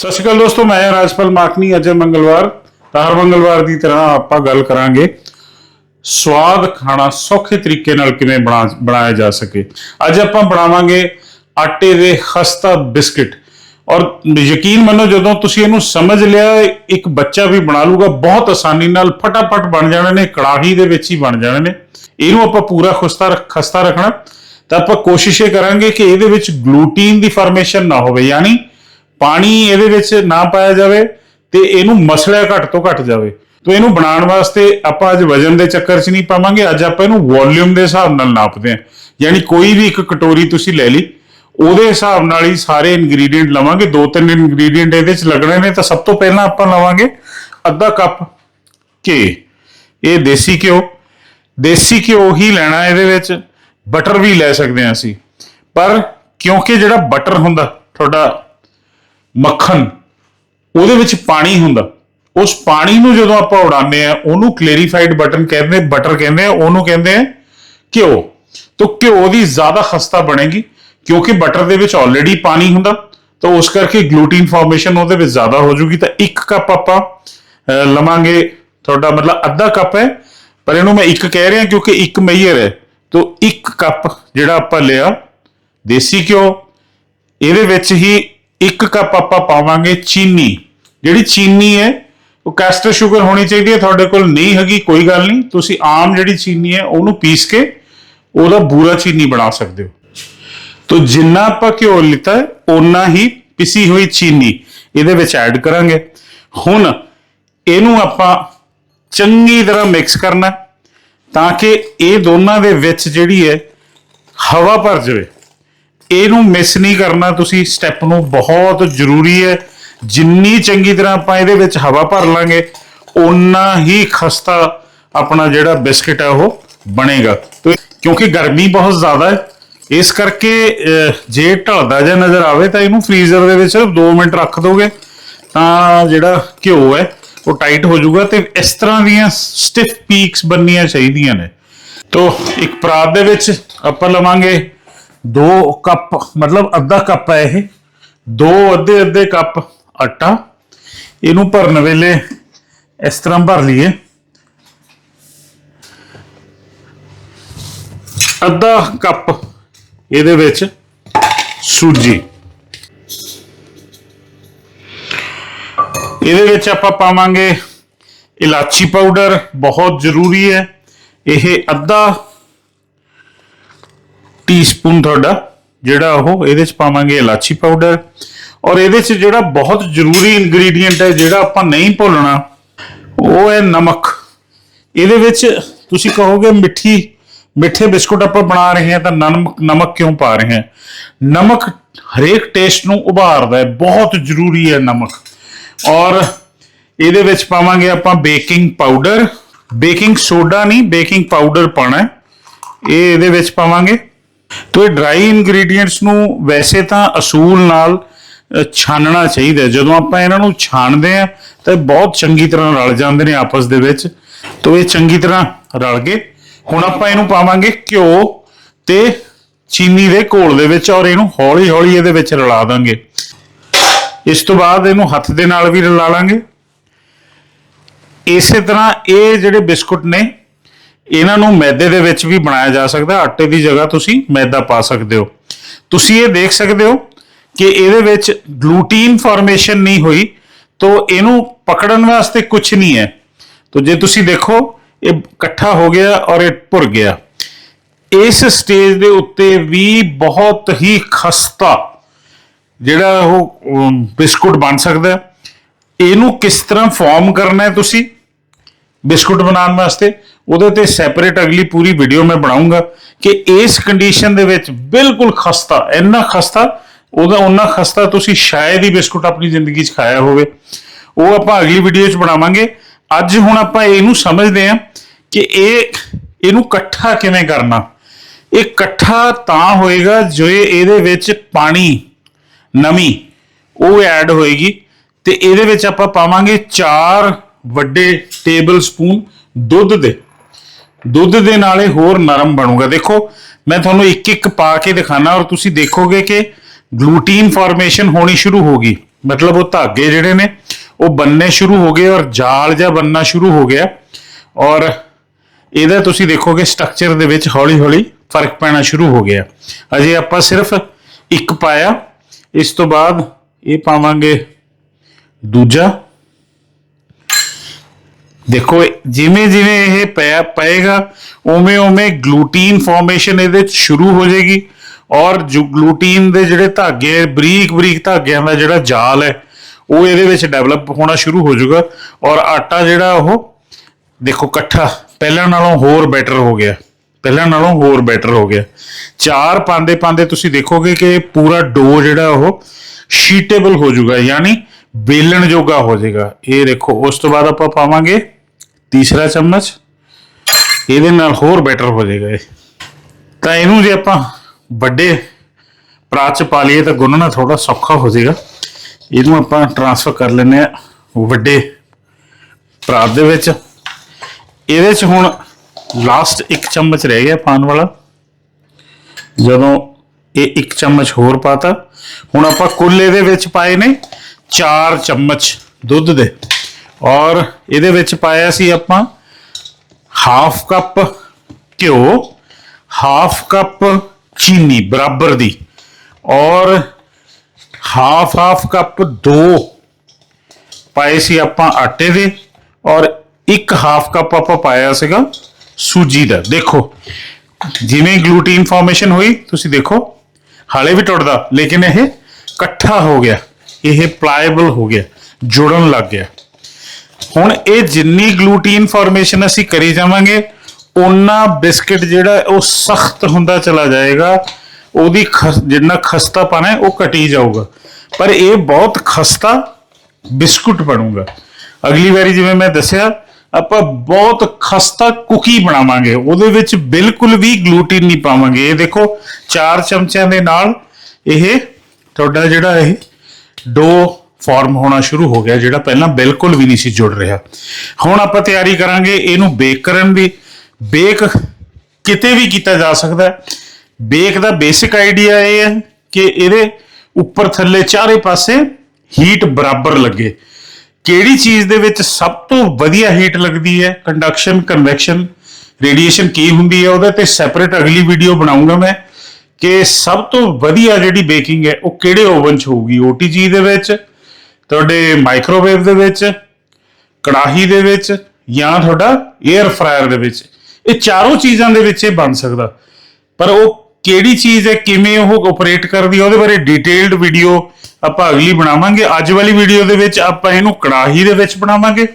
ਸਤਿ ਸ਼੍ਰੀ ਅਕਾਲ ਦੋਸਤੋ, ਮੈਂ ਰਾਜਪਾਲ ਮਾਕਨੀ। ਅੱਜ ਮੰਗਲਵਾਰ, ਤਾਂ ਹਰ ਮੰਗਲਵਾਰ ਦੀ ਤਰ੍ਹਾਂ ਆਪਾਂ ਗੱਲ ਕਰਾਂਗੇ ਸਵਾਦ ਖਾਣਾ ਸੌਖੇ ਤਰੀਕੇ ਨਾਲ ਕਿਵੇਂ ਬਣਾ ਬਣਾਇਆ ਜਾ ਸਕੇ। ਅੱਜ ਆਪਾਂ ਬਣਾਵਾਂਗੇ ਆਟੇ ਦੇ ਖਸਤਾ ਬਿਸਕਟ। ਔਰ ਯਕੀਨ ਮੰਨੋ, ਜਦੋਂ ਤੁਸੀਂ ਇਹਨੂੰ ਸਮਝ ਲਿਆ, ਇੱਕ ਬੱਚਾ ਵੀ ਬਣਾ ਲੂਗਾ ਬਹੁਤ ਆਸਾਨੀ ਨਾਲ ਫਟਾਫਟ ਬਣ ਜਾਣੇ ਨੇ, ਕੜਾਹੀ ਦੇ ਵਿੱਚ ਹੀ ਬਣ ਜਾਣੇ ਨੇ। ਇਹਨੂੰ ਆਪਾਂ ਪੂਰਾ ਖਸਤਾ ਰੱਖ- ਖਸਤਾ ਰੱਖਣਾ। ਤਾਂ ਆਪਾਂ ਕੋਸ਼ਿਸ਼ ਇਹ ਕਰਾਂਗੇ ਕਿ ਇਹਦੇ ਵਿੱਚ ਗਲੂਟੀਨ ਦੀ ਫਾਰਮੇਸ਼ਨ ਨਾ ਹੋਵੇ, ਯਾਨੀ ਪਾਣੀ ਇਹਦੇ ਵਿੱਚ ਨਾ ਪਾਇਆ ਜਾਵੇ ਤੇ ਇਹਨੂੰ ਮਸਲਿਆ ਘੱਟ ਤੋਂ ਘੱਟ ਜਾਵੇ। ਤੋਂ ਇਹਨੂੰ ਬਣਾਉਣ ਵਾਸਤੇ ਆਪਾਂ ਅੱਜ ਵਜਨ ਦੇ ਚੱਕਰ 'ਚ ਨਹੀਂ ਪਾਵਾਂਗੇ, ਅੱਜ ਆਪਾਂ ਇਹਨੂੰ ਵੋਲਿਊਮ ਦੇ ਹਿਸਾਬ ਨਾਲ ਨਾਪਦੇ ਹਾਂ। ਯਾਨੀ ਕੋਈ ਵੀ ਇੱਕ ਕਟੋਰੀ ਤੁਸੀਂ ਲੈ ਲਈ, ਉਹਦੇ ਹਿਸਾਬ ਨਾਲ ਹੀ ਸਾਰੇ ਇਨਗਰੀਡੀਅੰਟ ਲਵਾਂਗੇ, ਦੋ ਤਿੰਨ ਇਨਗਰੀਡੀਅੰਟ ਇਹਦੇ 'ਚ ਲੱਗਣੇ ਨੇ ਤਾਂ ਸਭ ਤੋਂ ਪਹਿਲਾਂ ਆਪਾਂ ਲਵਾਂਗੇ ਅੱਧਾ ਕੱਪ ਘੇ। ਇਹ ਦੇਸੀ ਘਿਓ। ਦੇਸੀ ਘਿਓ ਹੀ ਲੈਣਾ ਇਹਦੇ ਵਿੱਚ ਬਟਰ ਵੀ ਲੈ ਸਕਦੇ ਹਾਂ ਅਸੀਂ। ਪਰ ਕਿਉਂਕਿ ਜਿਹੜਾ ਬਟਰ ਹੁੰਦਾ, ਤੁਹਾਡਾ ਮੱਖਣ, ਉਹਦੇ ਵਿੱਚ ਪਾਣੀ ਹੁੰਦਾ। ਉਸ ਪਾਣੀ ਨੂੰ ਜਦੋਂ ਆਪਾਂ ਉਡਾਉਂਦੇ ਆ ਉਹਨੂੰ ਕਲੈਰੀਫਾਈਡ ਬਟਨ ਕਹਿੰਦੇ ਬਟਰ ਕਹਿੰਦੇ ਆ, ਉਹਨੂੰ ਕਹਿੰਦੇ ਆ ਘਿਓ। ਤੋਂ ਘਿਓ ਦੀ ਜ਼ਿਆਦਾ ਖਸਤਾ ਬਣੇਗੀ, ਕਿਉਂਕਿ ਬਟਰ ਦੇ ਵਿੱਚ ਆਲਰੇਡੀ ਪਾਣੀ ਹੁੰਦਾ, ਤਾਂ ਉਸ ਕਰਕੇ ਗਲੂਟੀਨ ਫਾਰਮੇਸ਼ਨ ਉਹਦੇ ਵਿੱਚ ਜ਼ਿਆਦਾ ਹੋ ਜੂਗੀ। ਤਾਂ ਇੱਕ ਕੱਪ ਆਪਾਂ ਲਵਾਂਗੇ, ਤੁਹਾਡਾ ਮਤਲਬ ਅੱਧਾ ਕੱਪ ਹੈ, ਪਰ ਇਹਨੂੰ ਮੈਂ ਇੱਕ ਕਹਿ ਰਿਹਾ ਕਿਉਂਕਿ ਇੱਕ ਮੇਜਰ ਹੈ। ਤੋਂ ਇੱਕ ਕੱਪ ਜਿਹੜਾ ਆਪਾਂ ਲਿਆ, ਦੇਸੀ ਘਿਓ, ਇਹਦੇ ਵਿੱਚ ਹੀ ਇੱਕ ਕੱਪ ਆਪਾਂ ਪਾਵਾਂਗੇ ਚੀਨੀ। ਜਿਹੜੀ ਚੀਨੀ ਹੈ, ਉਹ ਕੈਸਟਰ ਸ਼ੂਗਰ ਹੋਣੀ ਚਾਹੀਦੀ ਹੈ, ਤੁਹਾਡੇ ਕੋਲ ਨਹੀਂ ਹੈਗੀ, ਕੋਈ ਗੱਲ ਨਹੀਂ। ਤੁਸੀਂ ਆਮ ਜਿਹੜੀ ਚੀਨੀ ਹੈ, ਉਹਨੂੰ ਪੀਸ ਕੇ ਉਹਦਾ ਬੂਰਾ ਚੀਨੀ ਬਣਾ ਸਕਦੇ ਹੋ। ਤੋ ਜਿੰਨਾ ਆਪਾਂ ਘਿਓ ਲਿੱਤਾ ਹੈ, ਓਨਾ ਹੀ ਪਿਸੀ ਹੋਈ ਚੀਨੀ। ਇਹਦੇ ਵਿੱਚ ਐਡ ਕਰਾਂਗੇ। ਹੁਣ ਇਹਨੂੰ ਆਪਾਂ ਚੰਗੀ ਤਰ੍ਹਾਂ ਮਿਕਸ ਕਰਨਾ ਤਾਂ ਕਿ ਇਹ ਦੋਨਾਂ ਦੇ ਵਿੱਚ ਜਿਹੜੀ ਹੈ, ਹਵਾ ਭਰ ਜਾਵੇ। ਇਹਨੂੰ ਮਿਸ ਨਹੀਂ ਕਰਨਾ ਤੁਸੀਂ ਸਟੈਪ ਨੂੰ ਬਹੁਤ ਜ਼ਰੂਰੀ ਹੈ। ਜਿੰਨੀ ਚੰਗੀ ਤਰ੍ਹਾਂ ਆਪਾਂ ਇਹਦੇ ਵਿੱਚ ਹਵਾ ਭਰ ਲਾਂਗੇ, ਓਨਾ ਹੀ ਖਸਤਾ ਆਪਣਾ ਜਿਹੜਾ ਬਿਸਕਟ ਹੈ ਉਹ ਬਣੇਗਾ। ਤੇ ਕਿਉਂਕਿ ਗਰਮੀ ਬਹੁਤ ਜ਼ਿਆਦਾ ਹੈ, ਇਸ ਕਰਕੇ ਜੇ ਢਲਦਾ ਜਿਹਾ ਨਜ਼ਰ ਆਵੇ ਤਾਂ ਇਹਨੂੰ ਫ੍ਰੀਜ਼ਰ ਦੇ ਵਿੱਚ ਸਿਰਫ 2 ਮਿੰਟ ਰੱਖ ਦੋਗੇ, ਤਾਂ ਜਿਹੜਾ ਘਿਓ ਹੈ, ਉਹ ਟਾਈਟ ਹੋ ਜਾਊਗਾ ਤੇ ਇਸ ਤਰ੍ਹਾਂ ਦੀਆਂ ਸਟਿਫ ਪੀਕਸ ਬਣਨੀਆਂ ਚਾਹੀਦੀਆਂ ਨੇ। ਤੋ, ਇੱਕ ਪਰਾਤ ਦੇ ਵਿੱਚ ਆਪਾਂ ਲਵਾਂਗੇ ਦੋ ਕੱਪ, ਮਤਲਬ ਅੱਧਾ ਕੱਪ ਹੈ ਇਹ, ਦੋ ਅੱਧੇ ਅੱਧੇ ਕੱਪ ਆਟਾ, ਇਹਨੂੰ ਭਰਨ ਵੇਲੇ ਇਸ ਤਰ੍ਹਾਂ ਭਰ ਲਈਏ। ਅੱਧਾ ਕੱਪ ਇਹਦੇ ਵਿੱਚ ਸੂਜੀ। ਇਹਦੇ ਵਿੱਚ ਆਪਾਂ ਪਾਵਾਂਗੇ ਇਲਾਚੀ ਪਾਊਡਰ, ਬਹੁਤ ਜ਼ਰੂਰੀ ਹੈ। ਇਹ ਅੱਧਾ ਟੀਸਪੂਨ ਤੁਹਾਡਾ, ਜਿਹੜਾ ਉਹ, ਇਹਦੇ ਚ ਪਾਵਾਂਗੇ ਇਲਾਚੀ ਪਾਊਡਰ ਔਰ ਇਹਦੇ ਚ ਜਿਹੜਾ ਬਹੁਤ ਜ਼ਰੂਰੀ ਇਨਗਰੀਡੀਅੰਟ ਹੈ, ਜਿਹੜਾ ਆਪਾਂ ਨਹੀਂ ਭੁੱਲਣਾ ਉਹ ਹੈ ਨਮਕ। ਇਹਦੇ ਵਿੱਚ ਤੁਸੀਂ ਕਹੋਗੇ, ਮਿੱਠੀ, ਮਿੱਠੇ ਬਿਸਕੁਟ ਆਪਾਂ ਬਣਾ ਰਹੇ ਹਾਂ, ਤਾਂ ਨਮਕ ਨਮਕ ਕਿਉਂ ਪਾ ਰਹੇ ਹਾਂ? ਨਮਕ ਹਰੇਕ ਟੇਸਟ ਨੂੰ ਉਭਾਰਦਾ ਹੈ, ਬਹੁਤ ਜ਼ਰੂਰੀ ਹੈ ਨਮਕ। ਔਰ ਇਹਦੇ ਵਿੱਚ ਪਾਵਾਂਗੇ ਆਪਾਂ ਬੇਕਿੰਗ ਪਾਊਡਰ ਬੇਕਿੰਗ ਸੋਡਾ ਨਹੀਂ ਬੇਕਿੰਗ ਪਾਊਡਰ ਪਾਣਾ ਇਹ ਇਹਦੇ ਵਿੱਚ ਪਾਵਾਂਗੇ। ਤੋ ਇਹ ਡਰਾਈ ਇਨਗਰੀਡੀਅੰਟਸ ਨੂੰ ਵੈਸੇ ਤਾਂ ਅਸੂਲ ਨਾਲ ਅ, ਛਾਨਣਾ ਚਾਹੀਦਾ ਜਦੋਂ ਆਪਾਂ ਇਹਨਾਂ ਨੂੰ ਛਾਣਦੇ ਆ ਤਾਂ ਇਹ ਬਹੁਤ ਚੰਗੀ ਤਰ੍ਹਾਂ ਰਲ ਜਾਂਦੇ ਨੇ ਆਪਸ ਦੇ ਵਿੱਚ। ਤੋ ਇਹ ਚੰਗੀ ਤਰ੍ਹਾਂ ਰਲ ਗਏ। ਹੁਣ ਆਪਾਂ ਇਹਨੂੰ ਪਾਵਾਂਗੇ ਘਿਓ ਤੇ ਚੀਨੀ ਦੇ ਘੋਲ ਦੇ ਵਿੱਚ ਔਰ ਇਹਨੂੰ ਹੌਲੀ ਹੌਲੀ ਇਹਦੇ ਵਿੱਚ ਰਲਾ ਦਾਂਗੇ। ਇਸ ਤੋਂ ਬਾਅਦ ਇਹਨੂੰ ਹੱਥ ਦੇ ਨਾਲ ਵੀ ਰਲਾ ਲਾਂਗੇ। ਇਸੇ ਤਰ੍ਹਾਂ ਇਹ ਜਿਹੜੇ ਬਿਸਕੁਟ ਨੇ ਇਹਨਾਂ ਨੂੰ ਮੈਦੇ ਦੇ ਵਿੱਚ ਵੀ ਬਣਾਇਆ ਜਾ ਸਕਦਾ, ਆਟੇ ਦੀ ਜਗ੍ਹਾ ਤੁਸੀਂ ਮੈਦਾ ਪਾ ਸਕਦੇ ਹੋ। ਤੁਸੀਂ ਇਹ ਦੇਖ ਸਕਦੇ ਹੋ ਕਿ ਇਹਦੇ ਵਿੱਚ ਗਲੂਟੀਨ ਫਾਰਮੇਸ਼ਨ ਨਹੀਂ ਹੋਈ, ਤੋਂ ਇਹਨੂੰ ਪਕੜਨ ਵਾਸਤੇ ਕੁਝ ਨਹੀਂ ਹੈ। ਤੋਂ ਜੇ ਤੁਸੀਂ ਦੇਖੋ, ਇਹ ਇਕੱਠਾ ਹੋ ਗਿਆ ਔਰ ਇਹ ਭੁਰ ਗਿਆ। ਇਸ ਸਟੇਜ ਦੇ ਉੱਤੇ ਵੀ ਬਹੁਤ ਹੀ ਖਸਤਾ ਜਿਹੜਾ ਉਹ ਬਿਸਕੁਟ ਬਣ ਸਕਦਾ। ਇਹਨੂੰ ਕਿਸ ਤਰ੍ਹਾਂ ਫਾਰਮ ਕਰਨਾ ਹੈ ਤੁਸੀਂ? ਬਿਸਕੁਟ ਬਣਾਉਣ ਵਾਸਤੇ। ਉਹਦੇ ਤੇ ਸੈਪਰੇਟ ਅਗਲੀ ਪੂਰੀ ਵੀਡੀਓ ਮੈਂ ਬਣਾਉਂਗਾ ਕਿ ਇਸ ਕੰਡੀਸ਼ਨ ਦੇ ਵਿੱਚ ਬਿਲਕੁਲ ਖਸਤਾ, ਇੰਨਾ ਖਸਤਾ, ਉਹਦਾ ਉਹਨਾਂ ਖਸਤਾ ਤੁਸੀਂ ਸ਼ਾਇਦ ਹੀ ਬਿਸਕੁਟ ਆਪਣੀ ਜ਼ਿੰਦਗੀ 'ਚ ਖਾਇਆ ਹੋਵੇ। ਉਹ ਆਪਾਂ ਅਗਲੀ ਵੀਡੀਓ 'ਚ ਬਣਾਵਾਂਗੇ। ਅੱਜ ਹੁਣ ਆਪਾਂ ਇਹਨੂੰ ਸਮਝਦੇ ਹਾਂ ਕਿ ਇਹ, ਇਹਨੂੰ ਇਕੱਠਾ ਕਿਵੇਂ ਕਰਨਾ। ਇਹ ਇਕੱਠਾ ਤਾਂ ਹੋਏਗਾ ਜੇ ਇਹਦੇ ਵਿੱਚ ਪਾਣੀ, ਨਮੀ, ਉਹ ਐਡ ਹੋਏਗੀ। ਤੇ ਇਹਦੇ ਵਿੱਚ ਆਪਾਂ ਪਾਵਾਂਗੇ 4 ਵੱਡੇ ਟੇਬਲ ਸਪੂਨ ਦੁੱਧ ਦੇ। ਦੁੱਧ ਦੇ ਨਾਲ ਇਹ ਹੋਰ ਨਰਮ ਬਣੂਗਾ। ਦੇਖੋ, ਮੈਂ ਤੁਹਾਨੂੰ ਇੱਕ ਇੱਕ ਪਾ ਕੇ ਦਿਖਾਣਾ ਔਰ ਤੁਸੀਂ ਦੇਖੋਗੇ ਕਿ ਗਲੂਟੀਨ ਫਾਰਮੇਸ਼ਨ ਹੋਣੀ ਸ਼ੁਰੂ ਹੋ ਗਈ। ਮਤਲਬ ਉਹ ਧਾਗੇ ਜਿਹੜੇ ਨੇ, ਉਹ ਬੰਨੇ ਸ਼ੁਰੂ ਹੋ ਗਏ ਔਰ ਜਾਲ ਜਿਹਾ ਬੰਨਣਾ ਸ਼ੁਰੂ ਹੋ ਗਿਆ। ਔਰ ਇਹਦਾ ਤੁਸੀਂ ਦੇਖੋਗੇ ਸਟਰਕਚਰ ਦੇ ਵਿੱਚ ਹੌਲੀ-ਹੌਲੀ ਫ਼ਰਕ ਪੈਣਾ ਸ਼ੁਰੂ ਹੋ ਗਿਆ। ਅਜੇ ਆਪਾਂ ਸਿਰਫ ਇੱਕ ਪਾਇਆ। ਇਸ ਤੋਂ ਬਾਅਦ ਇਹ ਪਾਵਾਂਗੇ ਦੂਜਾ। ਦੇਖੋ ਜਿਵੇਂ ਜਿਵੇਂ ਇਹ ਪਿਆ ਪਏਗਾ, ਉਵੇਂ ਉਵੇਂ ਗਲੂਟੀਨ ਫਾਰਮੇਸ਼ਨ ਇਹਦੇ ਚ ਸ਼ੁਰੂ ਹੋ ਜਾਏਗੀ ਔਰ ਜੋ ਗਲੂਟੀਨ ਦੇ ਜਿਹੜੇ ਧਾਗੇ ਬਰੀਕ ਬਰੀਕ ਧਾਗਿਆਂ ਦਾ ਜਿਹੜਾ ਜਾਲ ਹੈ, ਉਹ ਇਹਦੇ ਵਿੱਚ ਡਿਵੈਲਪ ਹੋਣਾ ਸ਼ੁਰੂ ਹੋ ਜਾਊਗਾ ਔਰ ਆਟਾ ਜਿਹੜਾ ਉਹ ਦੇਖੋ ਇਕੱਠਾ, ਪਹਿਲਾਂ ਨਾਲੋਂ ਹੋਰ ਬੈਟਰ ਹੋ ਗਿਆ, ਪਹਿਲਾਂ ਨਾਲੋਂ ਹੋਰ ਬੈਟਰ ਹੋ ਗਿਆ। ਚਾਰ ਪਾਉਂਦੇ ਪਾਉਂਦੇ ਤੁਸੀਂ ਦੇਖੋਗੇ ਕਿ ਪੂਰਾ ਡੋ ਜਿਹੜਾ ਉਹ ਸ਼ੀਟੇਬਲ ਹੋ ਜਾਊਗਾ, ਯਾਨੀ ਬੇਲਣ ਜੋਗਾ ਹੋ ਜਾਏਗਾ। ਇਹ ਦੇਖੋ, ਉਸ ਤੋਂ ਬਾਅਦ ਆਪਾਂ ਪਾਵਾਂਗੇ ਤੀਸਰਾ ਚਮਚ, ਇਹਦੇ ਨਾਲ ਹੋਰ ਬੈਟਰ ਹੋ ਜਾਏਗਾ ਇਹ। ਤਾਂ ਇਹਨੂੰ ਜੇ ਆਪਾਂ ਵੱਡੇ ਪਰਾਤ ਚ ਪਾ ਲਈਏ ਤਾਂ ਗੁੰਨਣਾ ਥੋੜਾ ਸੌਖਾ ਹੋ ਜਾਏਗਾ। ਇਹਨੂੰ ਆਪਾਂ ਟਰਾਂਸਫਰ ਕਰ ਲੈਂਦੇ ਆ ਵੱਡੇ ਪਰਾਤ ਦੇ ਵਿੱਚ। ਇਹਦੇ ਚ ਹੁਣ ਲਾਸਟ ਇੱਕ ਚਮਚ ਰਹਿ ਗਿਆ ਪਾਣ ਵਾਲਾ। ਜਦੋਂ ਇਹ ਇੱਕ ਚਮਚ ਹੋਰ ਪਾਤਾ, ਹੁਣ ਆਪਾਂ ਕੁੱਲ ਇਹਦੇ ਵਿੱਚ ਪਾਏ ਨੇ 4 ਚਮਚ ਦੁੱਧ ਦੇ। ਔਰ ਇਹਦੇ ਵਿੱਚ ਪਾਇਆ ਸੀ ਆਪਾਂ ਹਾਫ ਕੱਪ ਘਿਓ, ਹਾਫ ਕੱਪ ਚੀਨੀ, ਬਰਾਬਰ ਦੀ। ਔਰ ਹਾਫ ਹਾਫ ਕੱਪ ਦੋ ਪਾਏ ਸੀ ਆਪਾਂ ਆਟੇ ਦੇ ਔਰ ਇੱਕ ਹਾਫ ਕੱਪ ਆਪਾਂ ਪਾਇਆ ਸੀਗਾ ਸੂਜੀ ਦਾ। ਦੇਖੋ, ਜਿਵੇਂ ਗਲੂਟੀਨ ਫਾਰਮੇਸ਼ਨ ਹੋਈ, ਤੁਸੀਂ ਦੇਖੋ, ਹਾਲੇ ਵੀ ਟੁੱਟਦਾ, ਲੇਕਿਨ ਇਹ ਇਕੱਠਾ ਹੋ ਗਿਆ, ਇਹ ਪਲਾਏਬਲ ਹੋ ਗਿਆ, ਜੁੜਨ ਲੱਗ ਗਿਆ। ਹੁਣ ਇਹ ਜਿੰਨੀ ਗਲੂਟੀਨ ਫਾਰਮੇਸ਼ਨ ਅਸੀਂ ਕਰੀ ਜਾਵਾਂਗੇ ਉਨਾ ਬਿਸਕਟ ਜਿਹੜਾ ਉਹ ਸਖਤ ਹੁੰਦਾ ਚਲਾ ਜਾਏਗਾ। ਉਹਦੀ ਖਸ- ਜਿੰਨਾ ਖਸਤਾਪਨ ਹੈ, ਉਹ ਘਟੀ ਜਾਊਗਾ। ਪਰ ਇਹ ਬਹੁਤ ਖਸਤਾ ਬਿਸਕੁਟ ਬਣੂਗਾ। ਅਗਲੀ ਵਾਰੀ ਜਿਵੇਂ ਮੈਂ ਦੱਸਿਆ, ਆਪਾਂ ਬਹੁਤ ਖਸਤਾ ਕੁਕੀ ਬਣਾਵਾਂਗੇ। ਉਹਦੇ ਵਿੱਚ ਬਿਲਕੁਲ ਵੀ ਗਲੂਟੀਨ ਨਹੀਂ ਪਾਵਾਂਗੇ। ਇਹ ਦੇਖੋ 4 ਚਮਚਿਆਂ ਦੇ ਨਾਲ ਇਹ ਤੁਹਾਡਾ ਜਿਹੜਾ ਇਹ ਡੋ ਫਾਰਮ ਹੋਣਾ ਸ਼ੁਰੂ ਹੋ ਗਿਆ, ਜਿਹੜਾ ਪਹਿਲਾਂ ਬਿਲਕੁਲ ਵੀ ਨਹੀਂ ਸੀ ਜੁੜ ਰਿਹਾ। ਹੁਣ ਆਪਾਂ ਤਿਆਰੀ ਕਰਾਂਗੇ ਇਹਨੂੰ ਬੇਕ ਕਰਨ ਦੀ। ਬੇਕ ਕਿਤੇ ਵੀ ਕੀਤਾ ਜਾ ਸਕਦਾ ਹੈ। ਬੇਕ ਦਾ ਬੇਸਿਕ ਆਈਡੀਆ ਇਹ ਹੈ ਕਿ ਇਹਦੇ ਉੱਪਰ ਥੱਲੇ ਚਾਰੇ ਪਾਸੇ ਹੀਟ ਬਰਾਬਰ ਲੱਗੇ। ਕਿਹੜੀ ਚੀਜ਼ ਦੇ ਵਿੱਚ ਸਭ ਤੋਂ ਵਧੀਆ ਹੀਟ ਲੱਗਦੀ ਹੈ? ਕੰਡਕਸ਼ਨ ਕਨਵੈਕਸ਼ਨ ਰੇਡੀਏਸ਼ਨ ਕੀ ਹੁੰਦੀ ਹੈ? ਉਹਦੇ ਤੇ ਸੈਪਰੇਟ ਅਗਲੀ ਵੀਡੀਓ ਬਣਾਉਂਗਾ ਮੈਂ ਕਿ ਸਭ ਤੋਂ ਵਧੀਆ ਜਿਹੜੀ ਬੇਕਿੰਗ ਹੈ, ਉਹ ਕਿਹੜੇ ਓਵਨ 'ਚ ਹੋਊਗੀ? OTG ਦੇ ਵਿੱਚ ਤੁਹਾਡੇ ਮਾਈਕ੍ਰੋਵੇਵ ਦੇ ਵਿੱਚ, ਕੜਾਹੀ ਦੇ ਵਿੱਚ ਜਾਂ ਤੁਹਾਡਾ 에ਅਰ ਫਰਾਇਰ ਦੇ ਵਿੱਚ। ਇਹ ਚਾਰੋਂ ਚੀਜ਼ਾਂ ਦੇ ਵਿੱਚ ਇਹ ਬਣ ਸਕਦਾ। ਪਰ ਉਹ ਕਿਹੜੀ ਚੀਜ਼ ਹੈ, ਕਿਵੇਂ ਉਹ ਆਪਰੇਟ ਕਰਦੀ ਹੈ, ਉਹਦੇ ਬਾਰੇ ਡਿਟੇਲਡ ਵੀਡੀਓ ਆਪਾਂ ਅਗਲੀ ਬਣਾਵਾਂਗੇ। ਅੱਜ ਵਾਲੀ ਵੀਡੀਓ ਦੇ ਵਿੱਚ ਆਪਾਂ ਇਹਨੂੰ ਕੜਾਹੀ ਦੇ ਵਿੱਚ ਬਣਾਵਾਂਗੇ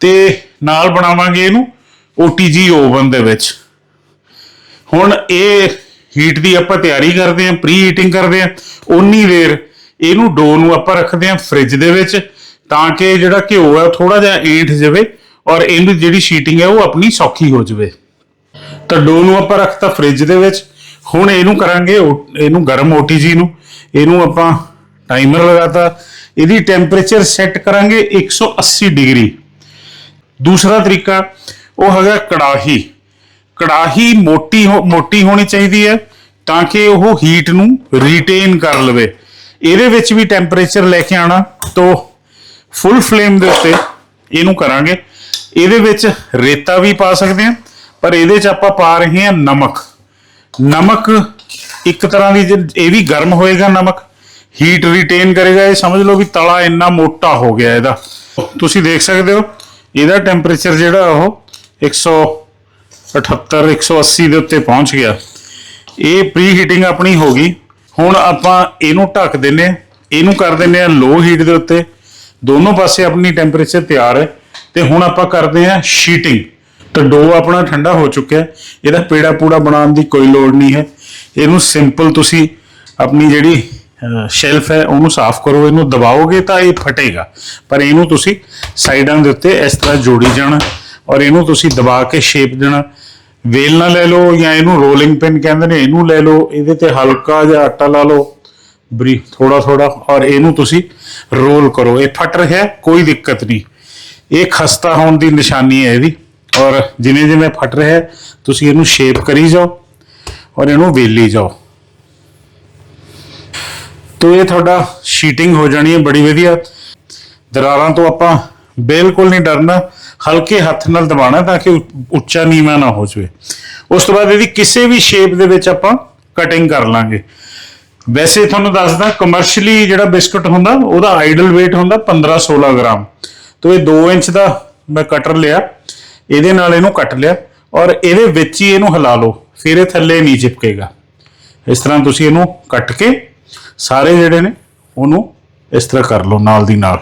ਤੇ ਨਾਲ ਬਣਾਵਾਂਗੇ ਇਹਨੂੰ OTG ਓਵਨ ਦੇ ਵਿੱਚ। ਹੁਣ ਇਹ ਹੀਟ ਦੀ ਆਪਾਂ ਤਿਆਰੀ ਕਰਦੇ ਆਂ ਪ੍ਰੀ ਹੀਟਿੰਗ ਕਰਦੇ ਆਂ ਉਨੀ ਦੇਰ ਇਹਨੂੰ ਡੋ ਨੂੰ ਆਪਾਂ ਰੱਖਦੇ ਹਾਂ ਫ੍ਰਿਜ ਦੇ ਵਿੱਚ ਤਾਂ ਕਿ ਜਿਹੜਾ ਘਿਓ ਹੈ ਉਹ ਥੋੜਾ ਜਿਹਾ ਏਂਠ ਜਾਵੇ ਔਰ ਇਹਦੀ ਜਿਹੜੀ ਸ਼ੀਟਿੰਗ ਹੈ ਉਹ ਆਪਣੀ ਸੌਖੀ ਹੋ ਜਾਵੇ। ਤਾਂ ਡੋ ਨੂੰ ਆਪਾਂ ਰੱਖਤਾ ਫ੍ਰਿਜ ਦੇ ਵਿੱਚ। ਹੁਣ ਇਹਨੂੰ ਕਰਾਂਗੇ ਇਹਨੂੰ ਗਰਮ OTG ਨੂੰ। ਇਹਨੂੰ ਆਪਾਂ ਟਾਈਮਰ ਲਗਾਤਾ। ਇਹਦੀ ਟੈਂਪਰੇਚਰ ਸੈੱਟ ਕਰਾਂਗੇ 180 ਡਿਗਰੀ। ਦੂਸਰਾ ਤਰੀਕਾ, ਉਹ ਹੈਗਾ ਕੜਾਹੀ। ਕੜਾਹੀ ਮੋਟੀ ਹੋ- ਮੋਟੀ ਹੋਣੀ ਚਾਹੀਦੀ ਹੈ ਤਾਂ ਕਿ ਉਹ ਹੀਟ ਨੂੰ ਰੀਟੇਨ ਕਰ ਲਵੇ। ਇਹਦੇ ਵਿੱਚ ਵੀ ਟੈਂਪਰੇਚਰ ਲੈ ਕੇ ਆਣਾ ਤੋਂ ਫੁੱਲ ਫਲੇਮ ਦੇ ਉੱਤੇ ਇਹਨੂੰ ਕਰਾਂਗੇ। ਇਹਦੇ ਵਿੱਚ ਰੇਤਾ ਵੀ ਪਾ ਸਕਦੇ ਹਾਂ, ਪਰ ਇਹਦੇ 'ਚ ਆਪਾਂ ਪਾ ਰਹੇ ਹਾਂ ਨਮਕ। ਨਮਕ ਇੱਕ ਤਰ੍ਹਾਂ ਦੀ ਜੇ- ਇਹ ਵੀ ਗਰਮ ਹੋਏਗਾ ਨਮਕ ਹੀਟ ਰਿਟੇਨ ਕਰੇਗਾ। ਇਹ ਸਮਝ ਲਓ ਵੀ ਤਲਾ ਇੰਨਾ ਮੋਟਾ ਹੋ ਗਿਆ ਇਹਦਾ। ਤੁਸੀਂ ਦੇਖ ਸਕਦੇ ਹੋ, ਇਹਦਾ ਟੈਂਪਰੇਚਰ ਜਿਹੜਾ ਉਹ 178 180 ਦੇ ਉੱਤੇ ਪਹੁੰਚ ਗਿਆ। ਇਹ ਪ੍ਰੀ ਹੀਟਿੰਗ ਆਪਣੀ ਹੋ ਗਈ। ਹੁਣ ਆਪਾਂ ਇਹਨੂੰ ਢੱਕ ਦਿੰਨੇ ਹਾਂ। ਇਹਨੂੰ ਕਰ ਦਿੰਨੇ ਆ ਲੋ ਹੀਟ ਦੇ ਉੱਤੇ। ਦੋਨੋਂ ਪਾਸੇ ਆਪਣੀ ਟੈਂਪਰੇਚਰ ਤਿਆਰ ਹੈ ਤੇ ਹੁਣ ਆਪਾਂ ਕਰਦੇ ਆ ਸ਼ੀਟਿੰਗ ਤਾਂ ਡੋ ਆਪਣਾ ਠੰਡਾ ਹੋ ਚੁੱਕਿਆ ਇਹਦਾ ਪੇੜਾ ਪੂੜਾ ਬਣਾਉਣ ਦੀ ਕੋਈ ਲੋੜ ਨਹੀਂ ਹੈ। ਇਹਨੂੰ ਸਿੰਪਲ ਤੁਸੀਂ ਆਪਣੀ ਜਿਹੜੀ ਸ਼ੈਲਫ ਹੈ, ਉਹਨੂੰ ਸਾਫ਼ ਕਰੋ, ਇਹਨੂੰ ਦਬਾਓਗੇ ਤਾਂ ਇਹ ਫਟੇਗਾ। ਪਰ ਇਹਨੂੰ ਤੁਸੀਂ ਸਾਈਡਾਂ ਦੇ ਉੱਤੇ ਇਸ ਤਰ੍ਹਾਂ ਜੋੜੀ ਜਾਣਾ ਔਰ ਇਹਨੂੰ ਤੁਸੀਂ ਦਬਾ ਕੇ ਸ਼ੇਪ ਦੇਣਾ। ਵੇਲਣਾ ਲੈ ਲਓ ਜਾਂ ਇਹਨੂੰ ਰੋਲਿੰਗ ਪਿਨ ਕਹਿੰਦੇ ਨੇ, ਇਹਨੂੰ ਲੈ ਲਓ, ਇਹਦੇ ਤੇ ਹਲਕਾ ਜਿਹਾ ਆਟਾ ਲਾ ਲਓ, ਬਰੀ ਥੋੜਾ ਥੋੜਾ ਔਰ ਇਹਨੂੰ ਤੁਸੀਂ ਰੋਲ ਕਰੋ। ਇਹ ਫਟ ਰਿਹਾ, ਕੋਈ ਦਿੱਕਤ ਨਹੀਂ। ਇਹ ਖਸਤਾ ਹੋਣ ਦੀ ਨਿਸ਼ਾਨੀ ਹੈ ਇਹਦੀ। ਔਰ ਜਿਵੇਂ ਜਿਵੇਂ ਫਟ ਰਿਹਾ, ਤੁਸੀਂ ਇਹਨੂੰ ਸ਼ੇਪ ਕਰੀ ਜਾਓ ਔਰ ਇਹਨੂੰ ਵੇਲੀ ਜਾਓ। ਤੋ ਇਹ ਤੁਹਾਡਾ ਸ਼ੀਟਿੰਗ ਹੋ ਜਾਣੀ ਹੈ, ਬੜੀ ਵਧੀਆ। ਦਰਾਰਾਂ ਤੋਂ ਆਪਾਂ ਬਿਲਕੁਲ ਨਹੀਂ ਡਰਨਾ। ਹਲਕੇ ਹੱਥ ਨਾਲ ਦਬਾਣਾ ਤਾਂ ਕਿ ਉੱਚਾ ਨੀਵਾਂ ਨਾ ਹੋ ਜਾਵੇ। ਉਸ ਤੋਂ ਬਾਅਦ ਇਹਦੀ ਕਿਸੇ ਵੀ ਸ਼ੇਪ ਦੇ ਵਿੱਚ ਆਪਾਂ ਕਟਿੰਗ ਕਰ ਲਾਂਗੇ। ਵੈਸੇ ਤੁਹਾਨੂੰ ਦੱਸਦਾ ਕਮਰਸ਼ੀਅਲੀ ਜਿਹੜਾ ਬਿਸਕਟ ਹੁੰਦਾ, ਉਹਦਾ ਆਈਡਲ weight ਹੁੰਦਾ 15-16 ਗ੍ਰਾਮ। ਤੋ ਇਹ 2 ਇੰਚ ਦਾ ਮੈਂ ਕਟਰ ਲਿਆ, ਇਹਦੇ ਨਾਲ ਇਹਨੂੰ ਕੱਟ ਲਿਆ ਔਰ ਇਹਦੇ ਵਿੱਚ ਹੀ ਇਹਨੂੰ ਹਿਲਾ ਲਓ, ਫਿਰ ਇਹ ਥੱਲੇ ਨਹੀਂ ਚਿਪਕੇਗਾ। ਇਸ ਤਰ੍ਹਾਂ ਤੁਸੀਂ ਇਹਨੂੰ ਕੱਟ ਕੇ ਸਾਰੇ ਜਿਹੜੇ ਨੇ ਉਹਨੂੰ ਇਸ ਤਰ੍ਹਾਂ ਕਰ ਲਓ ਨਾਲ ਦੀ ਨਾਲ।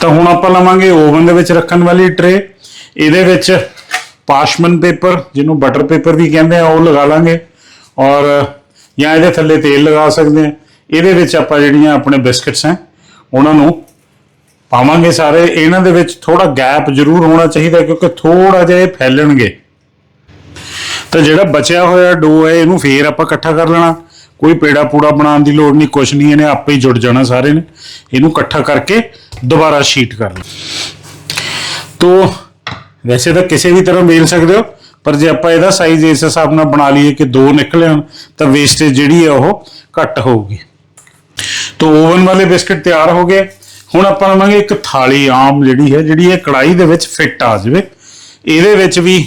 ਤਾਂ ਹੁਣ ਆਪਾਂ ਲਵਾਂਗੇ ਓਵਨ ਦੇ ਵਿੱਚ ਰੱਖਣ ਵਾਲੀ ਟਰੇ। ਇਹਦੇ ਵਿੱਚ ਪਾਸ਼ਮਨ ਪੇਪਰ, ਜਿਹਨੂੰ ਬਟਰ ਪੇਪਰ ਵੀ ਕਹਿੰਦੇ ਆ, ਉਹ ਲਗਾ ਲਾਂਗੇ। ਔਰ ਜਾਂ ਇਹਦੇ ਥੱਲੇ ਤੇਲ ਲਗਾ ਸਕਦੇ ਆ। ਇਹਦੇ ਵਿੱਚ ਆਪਾਂ ਜਿਹੜੀਆਂ ਆਪਣੇ ਬਿਸਕਟਸ ਹੈ, ਉਹਨਾਂ ਨੂੰ ਪਾਵਾਂਗੇ ਸਾਰੇ। ਇਹਨਾਂ ਦੇ ਵਿੱਚ ਥੋੜਾ ਗੈਪ ਜ਼ਰੂਰ ਹੋਣਾ ਚਾਹੀਦਾ, ਕਿਉਂਕਿ ਥੋੜਾ ਜਿਹਾ ਇਹ ਫੈਲਣਗੇ। ਤਾਂ ਜਿਹੜਾ ਬਚਿਆ ਹੋਇਆ ਡੋ ਹੈ, ਇਹਨੂੰ ਫੇਰ ਆਪਾਂ ਇਕੱਠਾ ਕਰ ਲੈਣਾ। ਕੋਈ ਪੇੜਾ ਪੂੜਾ ਬਣਾਉਣ ਦੀ ਲੋੜ ਨਹੀਂ, ਕੁਛ ਨਹੀਂ, ਇਹਨੇ ਆਪੇ ਹੀ ਜੁੜ ਜਾਣਾ ਸਾਰੇ ਨੇ। ਇਹਨੂੰ ਇਕੱਠਾ ਕਰਕੇ ਦੁਬਾਰਾ ਸ਼ੀਟ ਕਰ ਲਓ। ਤੋ ਵੈਸੇ ਤਾਂ ਕਿਸੇ ਵੀ ਤਰ੍ਹਾਂ ਵੇਲ ਸਕਦੇ ਹੋ, ਪਰ ਜੇ ਆਪਾਂ ਇਹਦਾ ਸਾਈਜ਼ ਇਸ ਹਿਸਾਬ ਨਾਲ ਬਣਾ ਲਈਏ ਕਿ ਦੋ ਨਿਕਲੇ ਹੋਣ, ਤਾਂ ਵੇਸਟੇਜ ਜਿਹੜੀ ਹੈ ਉਹ ਘੱਟ ਹੋਊਗੀ। ਤੋ ਓਵਨ ਵਾਲੇ ਬਿਸਕਟ ਤਿਆਰ ਹੋ ਗਏ। ਹੁਣ ਆਪਾਂ ਲਵਾਂਗੇ ਇੱਕ ਥਾਲੀ ਆਮ ਜਿਹੜੀ ਹੈ, ਜਿਹੜੀ ਇਹ ਕੜਾਈ ਦੇ ਵਿੱਚ ਫਿੱਟ ਆ ਜਾਵੇ। ਇਹਦੇ ਵਿੱਚ ਵੀ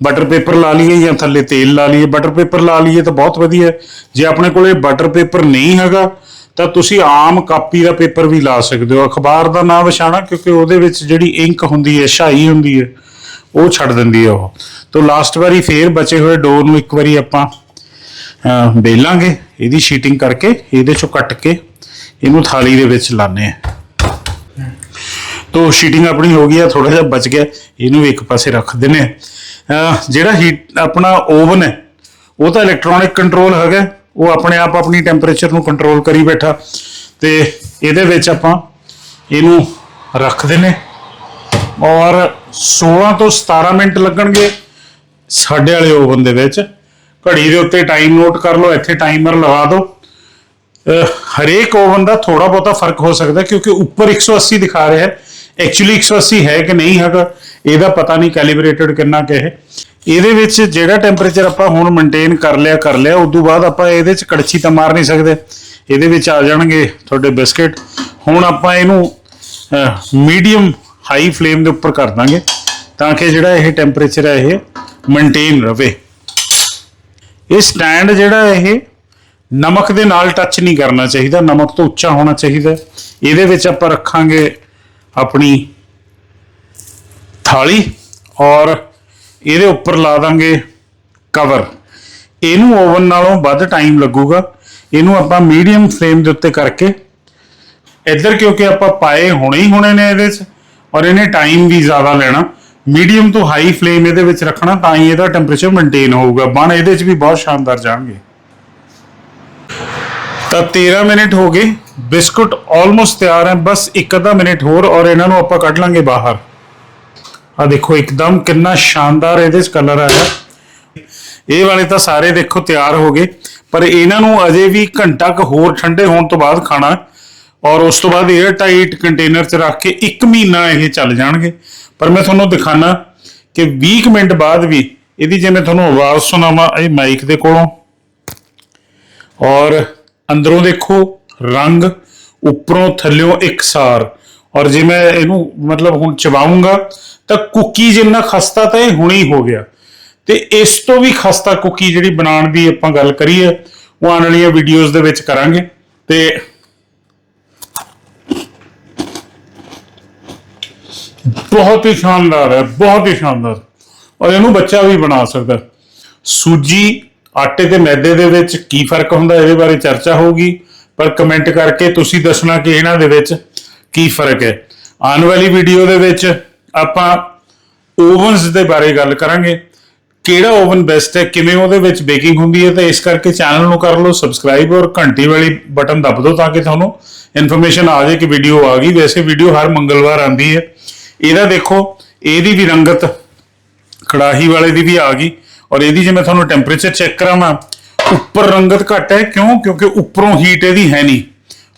ਬਟਰ ਪੇਪਰ ਲਾ ਲਈਏ ਜਾਂ ਥੱਲੇ ਤੇਲ ਲਾ ਲਈਏ। ਬਟਰ ਪੇਪਰ ਲਾ ਲਈਏ ਤਾਂ ਬਹੁਤ ਵਧੀਆ। ਜੇ ਆਪਣੇ ਕੋਲੇ ਬਟਰ ਪੇਪਰ ਨਹੀਂ ਹੈਗਾ ਤਾਂ ਤੁਸੀਂ ਆਮ ਕਾਪੀ ਦਾ ਪੇਪਰ ਵੀ ਲਾ ਸਕਦੇ ਹੋ। ਅਖਬਾਰ ਦਾ ਨਾਮ ਵਿਛਾਣਾ ਕਿਉਂਕਿ ਉਹਦੇ ਵਿੱਚ ਜਿਹੜੀ ਇੰਕ ਹੁੰਦੀ ਹੈ ਸ਼ਾਈ ਹੁੰਦੀ ਹੈ ਉਹ ਛੱਡ ਦਿੰਦੀ ਹੈ ਉਹ। ਤੋਂ ਲਾਸਟ ਵਾਰੀ ਫੇਰ ਬਚੇ ਹੋਏ ਡੋਰ ਨੂੰ ਇੱਕ ਵਾਰੀ ਆਪਾਂ ਅਹ, ਬੇਲਾਂਗੇ ਇਹਦੀ ਸ਼ੀਟਿੰਗ ਕਰਕੇ ਇਹਦੇ ਚੋਂ ਕੱਟ ਕੇ ਇਹਨੂੰ ਥਾਲੀ ਦੇ ਵਿੱਚ ਲਾਣੇ ਆ ਤੋ ਸ਼ੀਟਿੰਗ ਆਪਣੀ ਹੋ ਗਈ ਆ ਥੋੜਾ ਜਿਹਾ ਬਚ ਗਿਆ ਇਹਨੂੰ ਇੱਕ ਪਾਸੇ ਰੱਖ ਦਿੰਨੇ ਆ ਜਿਹੜਾ ਹੀਟ ਆਪਣਾ ਓਵਨ ਹੈ ਉਹ ਤਾਂ ਇਲੈਕਟ੍ਰੋਨਿਕ ਕੰਟਰੋਲ ਹੈਗਾ। ਉਹ ਆਪਣੇ ਆਪ ਆਪਣੀ ਟੈਂਪਰੇਚਰ ਨੂੰ ਕੰਟਰੋਲ ਕਰੀ ਬੈਠਾ। ਤੇ ਇਹਦੇ ਵਿੱਚ ਆਪਾਂ ਇਹਨੂੰ ਰੱਖਦੇ ਨੇ। ਔਰ 16 ਤੋਂ 17 ਮਿੰਟ ਲੱਗਣਗੇ ਸਾਡੇ ਵਾਲੇ ਓਵਨ ਦੇ ਵਿੱਚ। ਘੜੀ ਦੇ ਉੱਤੇ ਟਾਈਮ ਨੋਟ ਕਰ ਲਓ, ਇੱਥੇ ਟਾਈਮਰ ਲਗਾ ਦਿਓ। ਹਰੇਕ ਓਵਨ ਦਾ ਥੋੜਾ ਬਹੁਤਾ ਫ਼ਰਕ ਹੋ ਸਕਦਾ ਕਿਉਂਕਿ ਉੱਪਰ 180 ਦਿਖਾ ਰਿਹਾ ਹੈ। ਐਕਚੁਅਲੀ 180 ਹੈ ਕਿ ਨਹੀਂ ਹੈਗਾ, ਇਹਦਾ ਪਤਾ ਨਹੀਂ ਕੈਲੀਬ੍ਰੇਟਡ ਕਿੰਨਾ ਕਿ ਹੈ। ਇਹਦੇ ਵਿੱਚ ਜਿਹੜਾ ਟੈਂਪਰੇਚਰ ਆਪਾਂ ਹੁਣ ਮੇਨਟੇਨ ਕਰ ਲਿਆ ਕਰ ਲਿਆ ਉਸ ਤੋਂ ਬਾਅਦ ਆਪਾਂ ਇਹਦੇ 'ਚ ਕੜਛੀ ਤਾਂ ਮਾਰ ਨਹੀਂ ਸਕਦੇ। ਇਹਦੇ ਵਿੱਚ ਆ ਜਾਣਗੇ ਤੁਹਾਡੇ ਬਿਸਕਟ। ਹੁਣ ਆਪਾਂ ਇਹਨੂੰ ਮੀਡੀਅਮ ਹਾਈ ਫਲੇਮ ਦੇ ਉੱਪਰ ਕਰ ਦਾਂਗੇ, ਤਾਂ ਕਿ ਜਿਹੜਾ ਇਹ ਟੈਂਪਰੇਚਰ ਹੈ ਇਹ ਮੇਨਟੇਨ ਰਵੇ। ਇਹ ਸਟੈਂਡ ਜਿਹੜਾ ਇਹ ਨਮਕ ਦੇ ਨਾਲ ਟੱਚ ਨਹੀਂ ਕਰਨਾ ਚਾਹੀਦਾ, ਨਮਕ ਤੋਂ ਉੱਚਾ ਹੋਣਾ ਚਾਹੀਦਾ। ਇਹਦੇ ਵਿੱਚ ਆਪਾਂ ਰੱਖਾਂਗੇ ਆਪਣੀ ਥਾਲੀ ਔਰ ਇਹਦੇ ਉੱਪਰ ਲਾ ਦਾਂਗੇ ਕਵਰ ਇਹਨੂੰ ਓਵਨ ਨਾਲੋਂ ਵੱਧ ਟਾਈਮ ਲੱਗੂਗਾ। ਇਹਨੂੰ ਆਪਾਂ ਮੀਡੀਅਮ ਫਲੇਮ ਦੇ ਉੱਤੇ ਕਰਕੇ, ਇੱਧਰ ਕਿਉਂਕਿ ਆਪਾਂ ਪਾਏ ਹੋਣੇ ਹੀ ਹੋਣੇ ਨੇ ਇਹਦੇ 'ਚ, ਔਰ ਇਹਨੇ ਟਾਈਮ ਵੀ ਜ਼ਿਆਦਾ ਲੈਣਾ। ਮੀਡੀਅਮ ਤੋਂ ਹਾਈ ਫਲੇਮ ਇਹਦੇ ਵਿੱਚ ਰੱਖਣਾ, ਤਾਂ ਹੀ ਇਹਦਾ ਟੈਂਪਰੇਚਰ ਮੇਨਟੇਨ ਹੋਊਗਾ। ਬਣ ਇਹਦੇ 'ਚ ਵੀ ਬਹੁਤ ਸ਼ਾਨਦਾਰ ਜਾਣਗੇ। ਤਾਂ 13 ਮਿੰਟ ਹੋ ਗਏ। ਬਿਸਕੁਟ ਆਲਮੋਸਟ ਤਿਆਰ ਹੈ, ਬਸ ਇੱਕ ਅੱਧਾ ਮਿੰਟ ਹੋਰ, ਔਰ ਇਹਨਾਂ ਨੂੰ ਆਪਾਂ ਕੱਢ ਲਾਂਗੇ ਬਾਹਰ। ਆ ਦੇਖੋ, ਇੱਕਦਮ ਕਿੰਨਾ ਸ਼ਾਨਦਾਰ ਇਹਦੇ 'ਚ ਕਲਰ ਆਇਆ। ਇਹ ਵਾਲੇ ਤਾਂ ਸਾਰੇ ਦੇਖੋ ਤਿਆਰ ਹੋ ਗਏ, ਪਰ ਇਹਨਾਂ ਨੂੰ ਅਜੇ ਵੀ ਘੰਟਾ ਕੁ ਹੋਰ ਠੰਡੇ ਹੋਣ ਤੋਂ ਬਾਅਦ ਖਾਣਾ ਔਰ ਉਸ ਤੋਂ ਬਾਅਦ 에ਅਰ ਟਾਈਟ ਕੰਟੇਨਰ 'ਚ ਰੱਖ ਕੇ 1 ਮਹੀਨਾ ਇਹ ਚੱਲ ਜਾਣਗੇ। ਪਰ ਮੈਂ ਤੁਹਾਨੂੰ ਦਿਖਾਣਾ ਕਿ 20 ਕੁ ਮਿੰਟ ਬਾਅਦ ਵੀ ਇਹਦੀ ਜੇ ਮੈਂ ਤੁਹਾਨੂੰ ਆਵਾਜ਼ ਸੁਣਾਵਾਂ, ਇਹ ਮਾਈਕ ਦੇ ਕੋਲੋਂ। ਔਰ ਅੰਦਰੋਂ ਦੇਖੋ ਰੰਗ, ਉੱਪਰੋਂ ਥੱਲਿਓਂ ਇਕਸਾਰ ਔਰ ਜੇ ਮੈਂ ਇਹਨੂੰ ਮਤਲਬ ਹੁਣ ਚਬਾਉਂਗਾ, ਤਾਂ ਕੁਕੀ ਜਿੰਨਾ ਖਸਤਾ ਤਾਂ ਇਹ ਹੁਣੇ ਹੀ ਹੋ ਗਿਆ। ਤੇ ਇਸ ਤੋਂ ਵੀ ਖਸਤਾ ਕੁਕੀ ਜਿਹੜੀ ਬਣਾਉਣ ਦੀ ਆਪਾਂ ਗੱਲ ਕਰੀਏ, ਉਹ ਆਉਣ ਵਾਲੀਆਂ ਵੀਡੀਓਜ਼ ਦੇ ਵਿੱਚ ਕਰਾਂਗੇ। ਤੇ ਬਹੁਤ ਹੀ ਸ਼ਾਨਦਾਰ ਹੈ, ਬਹੁਤ ਹੀ ਸ਼ਾਨਦਾਰ। ਔਰ ਇਹਨੂੰ ਬੱਚਾ ਵੀ ਬਣਾ ਸਕਦਾ। ਸੂਜੀ, ਆਟੇ ਤੇ ਮੈਦੇ ਦੇ ਵਿੱਚ ਕੀ ਫ਼ਰਕ ਹੁੰਦਾ, ਇਹਦੇ ਬਾਰੇ ਚਰਚਾ ਹੋਊਗੀ। ਪਰ ਕਮੈਂਟ ਕਰਕੇ ਤੁਸੀਂ ਦੱਸਣਾ ਕਿ ਇਹਨਾਂ ਦੇ ਵਿੱਚ ਕੀ ਫ਼ਰਕ ਹੈ? ਆਉਣ ਵਾਲੀ ਵੀਡੀਓ ਦੇ ਵਿੱਚ ਆਪਾਂ ਓਵਨਸ ਦੇ ਬਾਰੇ ਗੱਲ ਕਰਾਂਗੇ। ਕਿਹੜਾ ਓਵਨ ਬੈਸਟ ਹੈ? ਕਿਵੇਂ ਉਹਦੇ ਵਿੱਚ ਬੇਕਿੰਗ ਹੁੰਦੀ ਹੈ? ਤਾਂ ਇਸ ਕਰਕੇ ਚੈਨਲ ਨੂੰ ਕਰ ਲਓ ਸਬਸਕ੍ਰਾਈਬ ਔਰ ਘੰਟੀ ਵਾਲੀ ਬਟਨ ਦਬ ਦਿਓ ਤਾਂ ਕਿ ਤੁਹਾਨੂੰ ਇਨਫੋਰਮੇਸ਼ਨ ਆ ਜਾਏ ਕਿ ਵੀਡੀਓ ਆ ਗਈ। ਵੈਸੇ ਵੀਡੀਓ ਹਰ ਮੰਗਲਵਾਰ ਆਉਂਦੀ ਹੈ। ਇਹਦਾ ਦੇਖੋ, ਇਹਦੀ ਵੀ ਰੰਗਤ ਕੜਾਹੀ ਵਾਲੇ ਦੀ ਵੀ ਆ ਗਈ ਔਰ ਇਹਦੀ ਜੇ ਮੈਂ ਤੁਹਾਨੂੰ ਟੈਂਪਰੇਚਰ ਚੈੱਕ ਕਰਾਵਾਂ, ਉੱਪਰ ਰੰਗਤ ਘੱਟ ਹੈ। ਕਿਉਂ? ਕਿਉਂਕਿ ਉੱਪਰੋਂ ਹੀਟ ਇਹਦੀ ਹੈ ਨਹੀਂ।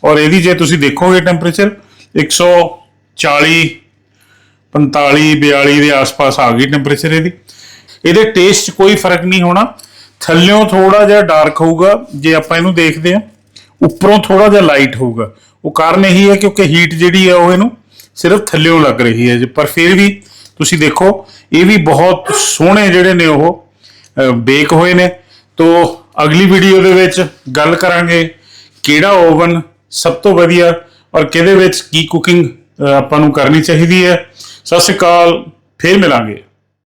ਔਰ ਇਹਦੀ ਜੇ ਤੁਸੀਂ ਦੇਖੋਗੇ ਟੈਂਪਰੇਚਰ 140 45 42 ਦੇ ਆਸ-ਪਾਸ ਆ ਗਈ ਟੈਂਪਰੇਚਰ ਇਹਦੀ। ਇਹਦੇ ਟੇਸਟ 'ਚ ਕੋਈ ਫ਼ਰਕ ਨਹੀਂ ਹੋਣਾ। ਥੱਲਿਓਂ ਥੋੜਾ ਜਿਹਾ ਡਾਰਕ ਹੋਊਗਾ, ਜੇ ਆਪਾਂ ਇਹਨੂੰ ਦੇਖਦੇ ਹਾਂ। ਉੱਪਰੋਂ ਥੋੜਾ ਜਿਹਾ ਲਾਈਟ ਹੋਊਗਾ। ਉਹ ਕਾਰਨ ਇਹੀ ਹੈ ਕਿਉਂਕਿ ਹੀਟ ਜਿਹੜੀ ਹੈ ਉਹ ਇਹਨੂੰ ਸਿਰਫ ਥੱਲਿਓਂ ਲੱਗ ਰਹੀ ਹੈ ਜੀ। ਪਰ ਫਿਰ ਵੀ ਤੁਸੀਂ ਦੇਖੋ, ਇਹ ਵੀ ਬਹੁਤ ਸੋਹਣੇ ਜਿਹੜੇ ਨੇ ਉਹ ਬੇਕ ਹੋਏ ਨੇ। ਤੋ ਅਗਲੀ ਵੀਡੀਓ ਦੇ ਵਿੱਚ ਗੱਲ ਕਰਾਂਗੇ ਕਿਹੜਾ ਓਵਨ ਸਭ ਤੋਂ ਵਧੀਆ ਔਰ ਕਿਹਦੇ ਵਿੱਚ ਕੀ ਕੁਕਿੰਗ ਆਪਾਂ ਨੂੰ ਕਰਨੀ ਚਾਹੀਦੀ ਹੈ। ਸਤਿ ਸ਼੍ਰੀ ਅਕਾਲ, ਫਿਰ ਮਿਲਾਂਗੇ।